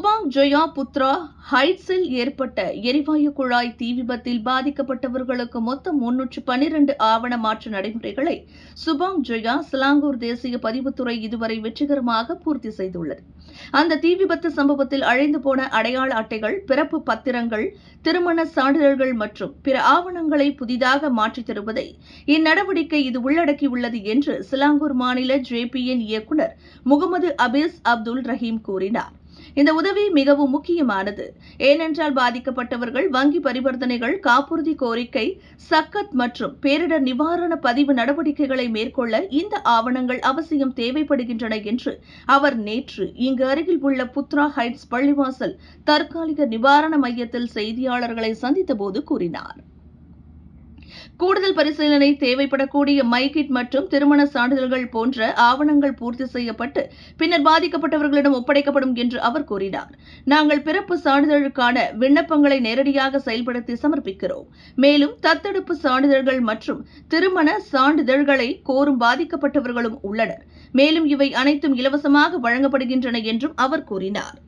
ஜொயா புத்ரா ஹைட்ஸில் ஏற்பட்ட எரிவாயு குழாய் தீ விபத்தில் பாதிக்கப்பட்டவர்களுக்கு மொத்தம் முன்னூற்று பன்னிரண்டு ஆவண மாற்று நடைமுறைகளை சுபாங் ஜொயா சிலாங்கூர் தேசிய பதிவுத்துறை இதுவரை வெற்றிகரமாக பூர்த்தி செய்துள்ளது. அந்த தீ விபத்து சம்பவத்தில் அழிந்து போன அடையாள அட்டைகள் பிறப்பு பத்திரங்கள் திருமண சான்றிதழ்கள் மற்றும் பிற ஆவணங்களை புதிதாக மாற்றித் தருவதை இந்நடவடிக்கை இது உள்ளடக்கியுள்ளது என்று சிலாங்கூர் மாநில ஜேபிஎன் இயக்குநர் முகமது அபீஸ் அப்துல் ரஹீம் கூறினார். இந்த உதவி மிகவும் முக்கியமானது. ஏனென்றால் பாதிக்கப்பட்டவர்கள் வங்கி பரிவர்த்தனைகள் காப்புறுதி கோரிக்கை சக்கத் மற்றும் பேரிடர் நிவாரண பதிவு நடவடிக்கைகளை மேற்கொள்ள இந்த ஆவணங்கள் அவசியம் தேவைப்படுகின்றன என்று அவர் நேற்று இங்கு அருகில் உள்ள புத்ரா ஹைட்ஸ் பள்ளிவாசல் தற்காலிக நிவாரண மையத்தில் செய்தியாளர்களை சந்தித்தபோது கூறினார். கூடுதல் பரிசீலனை தேவைப்படக்கூடிய மைகிட் மற்றும் திருமண சான்றிதழ்கள் போன்ற ஆவணங்கள் பூர்த்தி செய்யப்பட்டு பின்னர் பாதிக்கப்பட்டவர்களிடம் ஒப்படைக்கப்படும் என்று அவர் கூறினார். நாங்கள் பிறப்பு சான்றிதழுக்கான விண்ணப்பங்களை நேரடியாக செயல்படுத்தி சமர்ப்பிக்கிறோம். மேலும் தத்தெடுப்பு சான்றிதழ்கள் மற்றும் திருமண சான்றிதழ்களை கோரும் பாதிக்கப்பட்டவர்களும் உள்ளனர். மேலும் இவை அனைத்தும் இலவசமாக வழங்கப்படுகின்றன என்றும் அவர் கூறினார்.